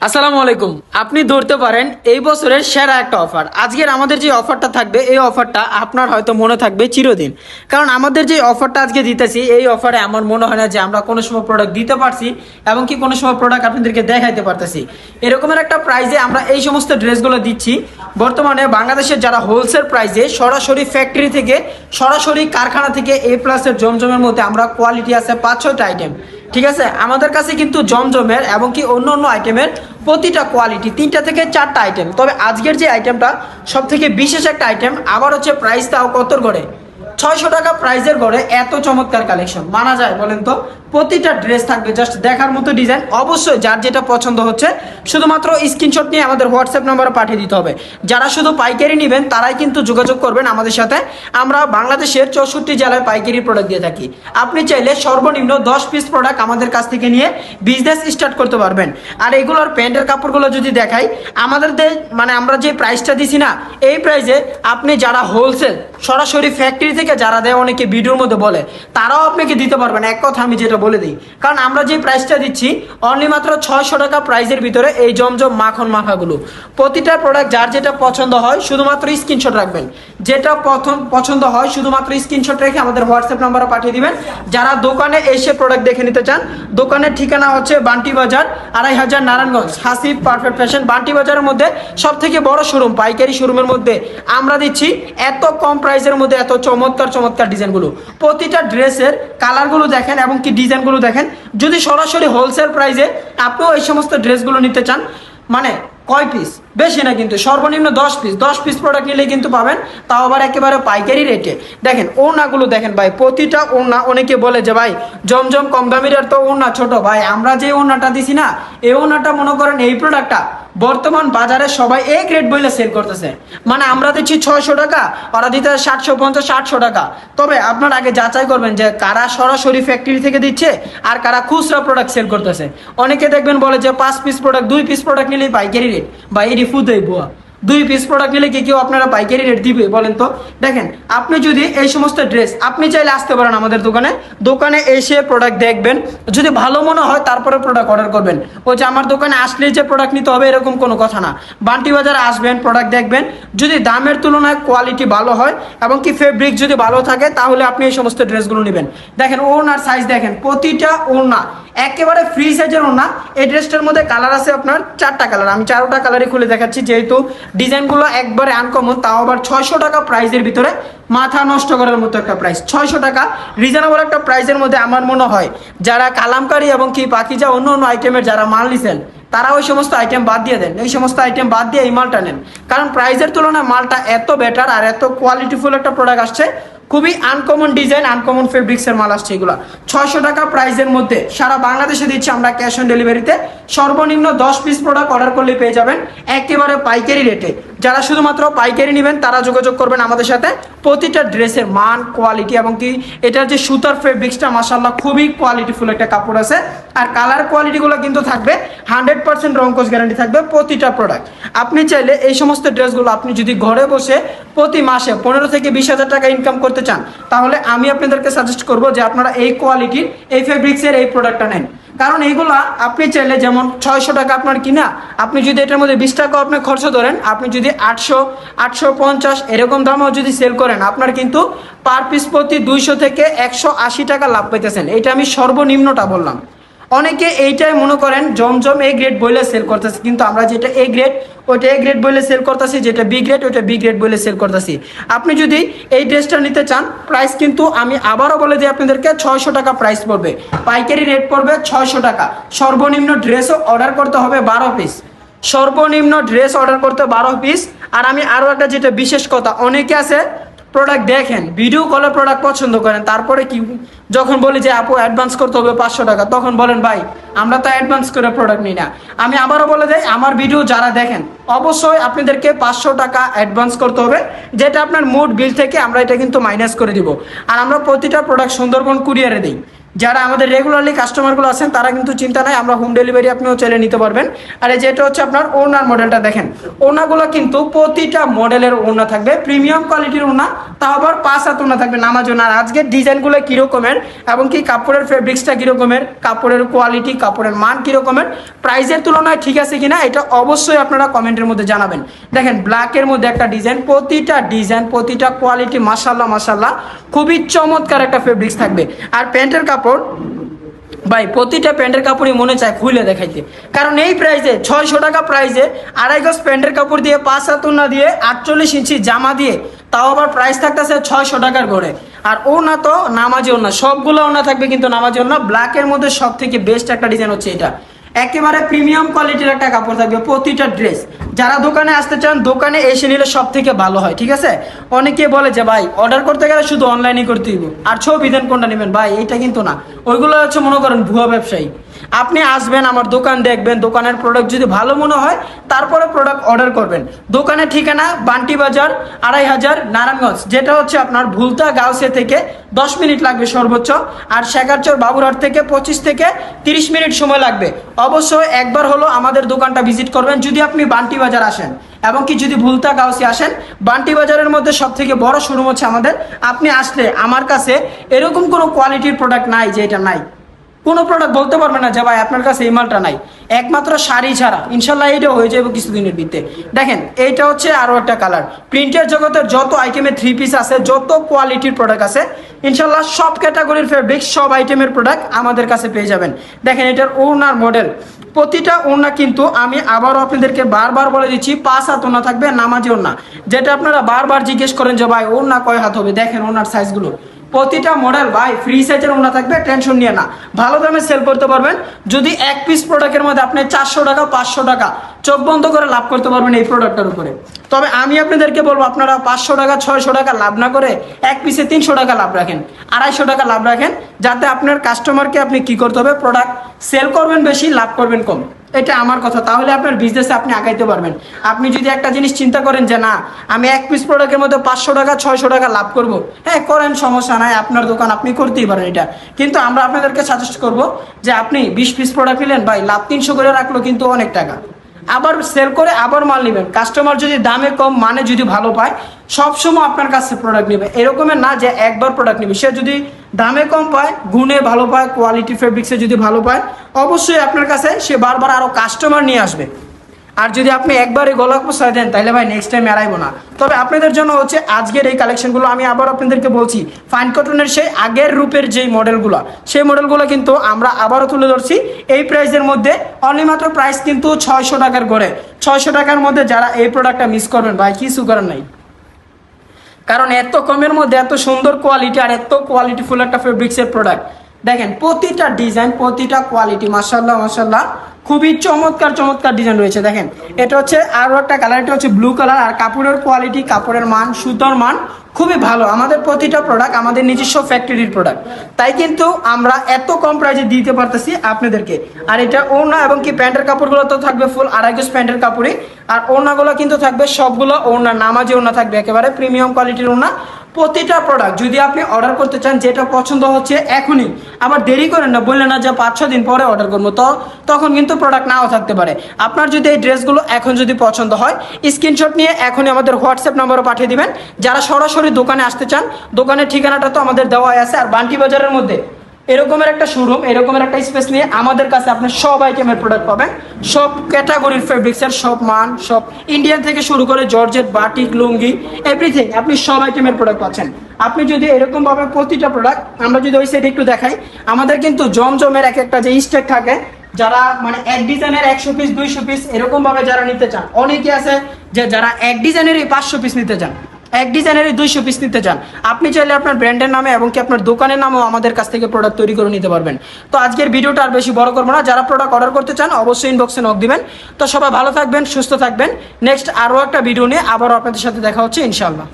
আসসালামু আলাইকুম। আপনি ধরতে পারেন এই বছরের সেরা একটা অফার। আজকের আমাদের যে অফারটা থাকবে, এই অফারটা আপনার হয়তো মনে থাকবে চিরদিন। কারণ আমাদের যে অফারটা আজকে দিতেছি, এই অফারে আমার মনে হয় না যে আমরা কোনো সময় প্রোডাক্ট দিতে পারছি, এবং কি কোনো সময় প্রোডাক্ট আপনাদেরকে দেখাইতে পারতেছি। এরকমের একটা প্রাইজে আমরা এই সমস্ত ড্রেসগুলো দিচ্ছি। বর্তমানে বাংলাদেশের যারা হোলসেল প্রাইজে সরাসরি ফ্যাক্টরি থেকে, সরাসরি কারখানা থেকে এ প্লাসের জমজমের মধ্যে আমরা কোয়ালিটি আছে পাঁচ ছয়টা আইটেম ঠিক আছে? আমাদের কাছে কিন্তু জমজমের এবং কি অন্য অন্য আইটেমের প্রতিটা কোয়ালিটি তিনটা থেকে চারটা আইটেম তবে আজকের যে আইটেমটা সব থেকে বিশেষ একটা আইটেম আবার হচ্ছে প্রাইস তাও কত করে ছয়শো টাকা প্রাইজের গড়ে, এত চমৎকার কালেকশন মানা যায়, বলেন তো? প্রতিটা ড্রেস থাকবে জাস্ট দেখার মতো ডিজাইন অবশ্যই যার যেটা পছন্দ হচ্ছে, শুধুমাত্র স্ক্রিনশট নিয়ে আমাদের হোয়াটসঅ্যাপ নাম্বারে পাঠিয়ে দিতে হবে। যারা শুধু পাইকারি নেবেন, তারাই কিন্তু যোগাযোগ করবেন আমাদের সাথে। আমরা বাংলাদেশের চৌষট্টি জেলায় পাইকারি প্রোডাক্ট দিয়ে থাকি। আপনি চাইলে সর্বনিম্ন দশ পিস প্রোডাক্ট আমাদের কাছ থেকে নিয়ে বিজনেস স্টার্ট করতে পারবেন। আর এগুলোর প্যান্টের কাপড়গুলো যদি দেখাই, আমাদের মানে আমরা যে প্রাইসটা দিছি না, এই প্রাইসে আপনি যারা হোলসেল সরাসরি ফ্যাক্টরি থেকে যারা দেয়, অনেকে ভিডিওর মধ্যে বলে, তারাও আপনাকে দিতে পারবেন এক কথা আমি যেটা বলে দিই। কারণ আমরা যে প্রাইসটা দিচ্ছি অনলি মাত্র ছয়শো টাকা প্রাইসের ভিতরে এই জমজম মাখন মাখাগুলো। প্রতিটা প্রোডাক্ট যার যেটা পছন্দ হয়, শুধুমাত্র স্ক্রিনশট রাখবেন। যেটা প্রথম পছন্দ হয়, শুধুমাত্র স্ক্রিনশট রেখে আমাদের হোয়াটসঅ্যাপ নাম্বারে পাঠিয়ে দিবেন। যারা দোকানে এসে প্রোডাক্ট দেখে নিতে চান, দোকানের ঠিকানা হচ্ছে বান্টি বাজার আড়াই হাজার নারায়ণগঞ্জ, হাসিব পারফেক্ট ফ্যাশন বান্টি বাজারের মধ্যে সব থেকে বড় শোরুম পাইকারি শোরুমের মধ্যে আমরা দিচ্ছি এত কম প্রাইসের মধ্যে, এত চমৎকার চমৎকার ডিজাইনগুলো। প্রতিটা ড্রেসের কালারগুলো দেখেন এবং কি ডিজাইনগুলো দেখেন। যদি সরাসরি হোলসেল প্রাইসে আপনিও এই সমস্ত ড্রেসগুলো নিতে চান মানে কয় পিস বেশি না কিন্তু, সর্বনিম্ন দশ পিস দশ পিস প্রোডাক্ট নিলে কিন্তু পাবেন, তাও আবার একেবারে পাইকারি রেটে দেখেন ওনাগুলো দেখেন ভাই, প্রতিটা ওনা অনেকে বলে যে, ভাই, জমজম কম দামির তো ওনা ছোট। ভাই, আমরা যে ওনাটা দিছি না, এই ওনাটা মনে করেন এই প্রোডাক্টটা বর্তমান বাজারে সবাই এই গ্রেড বইলে সেল করতেছে। মানে আমরা দিচ্ছি ছয়শো টাকা, ওরা দিতে সাতশো, পঞ্চাশ, আটশো টাকা। তবে আপনার আগে যাচাই করবেন যে, কারা সরাসরি ফ্যাক্টরি থেকে দিচ্ছে আর কারা খুচরা প্রোডাক্ট সেল করতেছে। অনেকে দেখবেন বলে যে, পাঁচ পিস প্রোডাক্ট দুই পিস প্রোডাক্ট নিলেই পাইকারি রেট বা এটি ফুদেই বুয়া দুই পিস প্রোডাক্ট নিলে কি কেউ আপনারা পাইকারি রেট দিবে বলেন তো? দেখেন, আপনি যদি এই সমস্ত ড্রেস আপনি চাইলে আসতে পারেন আমাদের দোকানে। দোকানে এসে প্রোডাক্ট দেখবেন। যদি ভালো মনে হয়, তারপরে প্রোডাক্ট অর্ডার করবেন। ওই যে আমার দোকানে আসলেই যে প্রোডাক্ট নিতে হবে, এরকম কোনো কথা না। বান্টি বাজারে আসবেন প্রোডাক্ট দেখবেন। যদি দামের তুলনায় কোয়ালিটি ভালো হয় এবং কি ফেব্রিক যদি ভালো থাকে, তাহলে আপনি এই সমস্ত ড্রেসগুলো নেবেন। দেখেন ওনার সাইজ দেখেন, প্রতিটা ওনা একেবারে ফ্রি সাইজের ওনা এই ড্রেসটার মধ্যে কালার আছে আপনার চারটা কালার আমি চারোটা কালারই খুলে দেখাচ্ছি, যেহেতু ডিজাইনগুলো একবারে আনকমন তাও আবার ছয়শো টাকা প্রাইসের ভিতরে মাথা নষ্ট করার মতো একটা প্রাইস ছয়শো টাকা রিজনেবল একটা প্রাইসের মধ্যে আমার মনে হয়, যারা কালামকারী এবং কি পাখিজা অন্য অন্য আইটেমের যারা মাল নিছেন, তারা ওই সমস্ত আইটেম বাদ দিয়ে দেন। এই সমস্ত আইটেম বাদ দিয়ে এই মালটা নেন। কারণ প্রাইসের তুলনায় মালটা এত বেটার আর এত কোয়ালিটিফুল একটা প্রোডাক্ট আসছে খুবই আনকমন ডিজাইন আনকমন ফেব্রিক্সের মাল আসছে এগুলো। ছয়শো টাকা প্রাইসের মধ্যে সারা বাংলাদেশে দিচ্ছি আমরা ক্যাশ অন ডেলিভারিতে সর্বনিম্ন দশ পিস প্রোডাক্ট অর্ডার করলে পেয়ে যাবেন। একেবারে পাইকারি রেটে যারা শুধুমাত্র পাইকারি নেবেন, তারা যোগাযোগ করবেন আমাদের সাথে। প্রতিটা ড্রেসের মান কোয়ালিটি এবং কি এটার যে সুতার ফেব্রিক্সটা মাসাল্লাহ খুবই কোয়ালিটিফুল একটা কাপড় আছে। আর কালার কোয়ালিটিগুলো কিন্তু থাকবে হান্ড্রেড পার্সেন্ট রঙ্কস গ্যারান্টি থাকবে প্রতিটা প্রোডাক্ট আপনি চাইলে এই সমস্ত ড্রেসগুলো আপনি যদি ঘরে বসে প্রতি মাসে পনেরো থেকে বিশ হাজার টাকা ইনকাম করতে চান, তাহলে আমি আপনাদেরকে সাজেস্ট করব যে আপনারা এই কোয়ালিটির এই ফেব্রিক্সের এই প্রোডাক্টটা নেন। কারণ এইগুলা আপনি চাইলে যেমন ছয়শো টাকা আপনার কিনা, আপনি যদি এটার মধ্যে বিশ টাকা আপনি খরচ ধরেন, আপনি যদি আটশো আটশো পঞ্চাশ এরকম দামও যদি সেল করেন, আপনার কিন্তু পার পিস প্রতি দুইশো থেকে একশো আশি টাকা লাভ পেতেছেন এটা আমি সর্বনিম্নটা বললাম। অনেকে এইটাই মনে করেন, জমজম এ গ্রেড বইলে সেল করতেছে, কিন্তু আমরা যেটা এ গ্রেড ওইটা এ গ্রেড বইলে সেল করতেছি, যেটা বি গ্রেড ওইটা বি গ্রেড বইলে সেল করতেছি। আপনি যদি এই ড্রেসটা নিতে চান প্রাইস কিন্তু আমি আবারও বলে দিই আপনাদেরকে, ছয়শো টাকা প্রাইস পড়বে। পাইকারি রেট পড়বে ছয়শো টাকা। সর্বনিম্ন ড্রেসও অর্ডার করতে হবে বারো পিস সর্বনিম্ন ড্রেস অর্ডার করতে বারো পিস আর আমি আরও একটা যেটা বিশেষ কথা, অনেকে আছে প্রোডাক্ট দেখেন ভিডিও কলে প্রোডাক্ট পছন্দ করেন, তারপরে কি, যখন বলি যে, আপু অ্যাডভান্স করতে হবে পাঁচশো টাকা, তখন বলেন, ভাই, আমরা তো অ্যাডভান্স করে প্রোডাক্ট নিই না। আমি আবারও বলে দেয় আমার ভিডিও যারা দেখেন, অবশ্যই আপনাদেরকে পাঁচশো টাকা অ্যাডভান্স করতে হবে, যেটা আপনার মোট বিল থেকে আমরা এটা কিন্তু মাইনাস করে দিব। আর আমরা প্রতিটা প্রোডাক্ট সুন্দরবন কুরিয়ারে দিই। যারা আমাদের রেগুলারলি কাস্টমারগুলো আছেন, তারা কিন্তু চিন্তা নাই, আমরা হোম ডেলিভারি আপনিও চলে নিতে পারবেন। আর এই যেটা হচ্ছে আপনার ওনার মডেলটা দেখেন। ওনাগুলো কিন্তু প্রতিটা মডেলের ওনা থাকবে প্রিমিয়াম কোয়ালিটির ওনা তাও আবার পাঁচ হাত ওনা থাকবে নামাজ ওনা আর আজকের ডিজাইনগুলো কীরকমের, এবং কি কাপড়ের ফেব্রিক্সটা কীরকমের, কাপড়ের কোয়ালিটি কাপড়ের মান কীরকমের প্রাইসের তুলনায় ঠিক আছে কিনা, এটা অবশ্যই আপনারা কমেন্টের মধ্যে জানাবেন। দেখেন ব্ল্যাকের মধ্যে একটা ডিজাইন, প্রতিটা ডিজাইন, প্রতিটা কোয়ালিটি মাসাল্লাহ মাসাল্লাহ খুবই চমৎকার একটা ফেব্রিক্স থাকবে। আর প্যান্টের কাপড় ভাই, প্রতিটা প্যান্টের কাপড়ই মনে চায় খুলে দেখাইতে। কারণ এই প্রাইসে ছয়শো টাকা প্রাইসে আড়াই গজ প্যান্টের কাপড় দিয়ে পাঁচ হাত না দিয়ে আটচল্লিশ ইঞ্চি জামা দিয়ে, তাও আবার প্রাইস থাকতেছে ছয়শো টাকার করে আর ও না তো নামাজি না সবগুলো ওনা থাকবে কিন্তু নামাজি না ব্ল্যাকের মধ্যে সব থেকে বেস্ট একটা ডিজাইন হচ্ছে এটা। একেবারে প্রিমিয়াম কোয়ালিটির একটা কাপড় থাকবে প্রতিটা ড্রেস যারা দোকানে আসতে চান, দোকানে এসে নিলে সব থেকে ভালো হয়, ঠিক আছে? অনেকে বলে যে, ভাই অর্ডার করতে গেলে শুধু অনলাইনে করতে দিব আর ছবি দেন কোনটা নেবেন? ভাই, এইটা কিন্তু না। ওইগুলো হচ্ছে মনে করেন ভুয়া ব্যবসায়ী। আপনি আসবেন, আমার দোকান দেখবেন, দোকানের প্রোডাক্ট যদি ভালো মনে হয়, তারপরে প্রোডাক্ট অর্ডার করবেন। দোকানের ঠিকানা, বান্টি বাজার, আড়াই হাজার, নারায়ণগঞ্জ। যেটা হচ্ছে আপনার ভুলতা গাউসে থেকে দশ মিনিট লাগবে সর্বোচ্চ, আর শেখারচর বাবুরহাট থেকে পঁচিশ থেকে তিরিশ মিনিট সময় লাগবে। অবশ্যই একবার হলো আমাদের দোকানটা ভিজিট করবেন, যদি আপনি বান্টি বাজার আসেন। এবং কি যদি ভুলতা গাউসি আসেন, বান্টি বাজারের মধ্যে সব থেকে বড় শোরুম হচ্ছে আমাদের। আপনি আসলে আমার কাছে এরকম কোনো কোয়ালিটির প্রোডাক্ট নাই যে এটা নাই। কোনো প্রোডাক্ট বলতে পারবে না যে, ভাই, আপনার কাছে এই মালটা নাই। একমাত্র শাড়ি ছাড়া, ইনশাল্লাহ এইটা হয়ে যাবে কিছুদিনের ভিতরে দেখেন, এইটা হচ্ছে আরও একটা কালার প্রিন্টের জগতের যত আইটেমের থ্রি পিস আছে, যত কোয়ালিটির প্রোডাক্ট আছে, ইনশাল্লাহ সব ক্যাটাগরির ফেব্রিক সব আইটেমের প্রোডাক্ট আমাদের কাছে পেয়ে যাবেন। দেখেন, এটার ওনার মডেল প্রতিটা ওনা কিন্তু আমি আবারও আপনাদেরকে বারবার বলে দিচ্ছি, পাঁচ হাত ওনা থাকবে, নামাজি ওনা যেটা আপনারা বারবার জিজ্ঞেস করেন যে, ভাই ওনা কয় হাত হবে? দেখেন ওনার সাইজগুলো প্রতিটা মডেল ভাই ফ্রি সাইজের ওনা থাকবে টেনশন নিয়ে না। ভালো দামে সেল করতে পারবেন। যদি এক পিস প্রোডাক্টের মধ্যে আপনি চারশো টাকা, পাঁচশো টাকা, চোখ বন্ধ করে লাভ করতে পারবেন এই প্রোডাক্টের উপরে। তবে আমি আপনাদেরকে বলব, আপনারা পাঁচশো টাকা, ছয়শো টাকা লাভ না করে এক পিসে তিনশো টাকা লাভ রাখেন, আড়াইশো টাকা লাভ রাখেন, যাতে আপনার কাস্টমারকে আপনি কি করতে হবে? প্রোডাক্ট সেল করবেন বেশি, লাভ করবেন কম। এটা আমার কথা। তাহলে আপনার বিজনেসে আপনি আগাইতে পারবেন। আপনি যদি একটা জিনিস চিন্তা করেন যে, না, আমি এক পিস প্রোডাক্টের মধ্যে পাঁচশো টাকা, ছয়শো টাকা লাভ করব। হ্যাঁ করেন, সমস্যা নাই, আপনার দোকান আপনি করতেই পারেন এটা। কিন্তু আমরা আপনাদেরকে সাজেস্ট করব যে, আপনি বিশ পিস প্রোডাক্ট নিলেন, ভাই, লাভ তিনশো করে রাখল, কিন্তু অনেক টাকা। আবার সেল করে আবার মাল নেবেন। কাস্টমার যদি দামে কম মানে যদি ভালো পায়, সবসময় আপনার কাছে প্রোডাক্ট নেবে। এরকমের না যে একবার প্রোডাক্ট নেবে। সে যদি দামে কম পায়, গুণে ভালো পায় কোয়ালিটি ফেব্রিক্সে যদি ভালো পায়, অবশ্যই আপনার কাছে সে বারবার আরও কাস্টমার নিয়ে আসবে। আর যদি আপনি একবারে গলা পোষায় দেন, তাহলে ভাই নেক্সট টাইম এড়াইবো না। তবে আপনাদের জন্য হচ্ছে আজকের এই কালেকশনগুলো আমি আবার আপনাদেরকে বলছি ফাইন কটনের সেই আগের রূপের যেই মডেলগুলো সেই মডেলগুলো কিন্তু আমরা আবারও তুলে ধরছি। এই প্রাইসের মধ্যে অনলি মাত্র প্রাইস কিন্তু ছয়শো টাকার করে ছয়শো টাকার মধ্যে যারা এই প্রোডাক্টটা মিস করবেন, ভাই কিছু করার নাই। কারণ এত কমের মধ্যে এত সুন্দর কোয়ালিটি আর এত কোয়ালিটিফুল একটা ফেব্রিক্সের প্রোডাক্ট দেখেন, প্রতিটা ডিজাইন প্রতিটা কোয়ালিটি মাসাল্লাহ মাসাল্লাহ খুবই চমৎকার চমৎকার ডিজাইন রয়েছে, দেখেন। এটা হচ্ছে আরও একটা কালার এটা হচ্ছে ব্লু কালার আর কাপড়ের কোয়ালিটি কাপড়ের মান, সুতোর মান খুবই ভালো। আমাদের প্রতিটা প্রোডাক্ট আমাদের নিজস্ব ফ্যাক্টরির প্রোডাক্ট তাই কিন্তু আমরা এত কম প্রাইসে দিতে পারতেছি আপনাদেরকে। আর এটা ওড়না এবং কি প্যান্টের কাপড়গুলো তো থাকবে ফুল আড়াই গজ প্যান্টের কাপড়ই। আর ওড়নাগুলো কিন্তু থাকবে সবগুলো ওড়না নামাজি ওড়না থাকবে, একেবারে প্রিমিয়াম কোয়ালিটির ওড়না। প্রতিটা প্রোডাক্ট যদি আপনি অর্ডার করতে চান, যেটা পছন্দ হচ্ছে এখনই। আবার দেরি করেন না, বললেন না যে পাঁচ ছ দিন পরে অর্ডার করব। তো তখন কিন্তু প্রোডাক্ট নাও থাকতে পারে। আপনার যদি এই ড্রেসগুলো এখন যদি পছন্দ হয় স্ক্রিনশট নিয়ে এখনই আমাদের হোয়াটসঅ্যাপ নাম্বারও পাঠিয়ে দিবেন। যারা সরাসরি দোকানে আসতে চান, দোকানের ঠিকানাটা তো আমাদের দেওয়াই আছে। আর বান্টি বাজারের মধ্যে এরকমের একটা শোরুম এরকমের একটা স্পেস নিয়ে আমাদের কাছে আপনি সব আইটেমের প্রোডাক্ট পাবেন। সব ক্যাটাগরির ফেব্রিক্সের সব মান, সব ইন্ডিয়ান থেকে শুরু করে জর্জেট বাটিক লুঙ্গি এভরিথিং আপনি সব আইটেমের প্রোডাক্ট পাচ্ছেন। আপনি যদি এরকম ভাবে প্রতিটা প্রোডাক্ট আমরা যদি ওই সাইডে একটু দেখাই, আমাদের কিন্তু জমজমের এক একটা যে স্টেক থাকে, যারা মানে এক ডিজাইনের একশো পিস দুইশো পিস এরকম ভাবে যারা নিতে চান, অনেকে আছে যে যারা এক ডিজাইনেরই পাঁচশো পিস নিতে চান এক ডিজাইনের দুইশো পিস নিতে চান। আপনি চাইলে আপনার ব্র্যান্ডের নামে এবং কি আপনার দোকানের নামেও আমাদের কাছ থেকে প্রোডাক্ট তৈরি করে নিতে পারবেন। তো আজকের ভিডিওটা আর বেশি বড় করব না। যারা প্রোডাক্ট অর্ডার করতে চান, অবশ্যই ইনবক্সে নক দিবেন। তো সবাই ভালো থাকবেন, সুস্থ থাকবেন। নেক্সট আরও একটা ভিডিও নিয়ে আবারও আপনাদের সাথে দেখা হচ্ছে ইনশাল্লাহ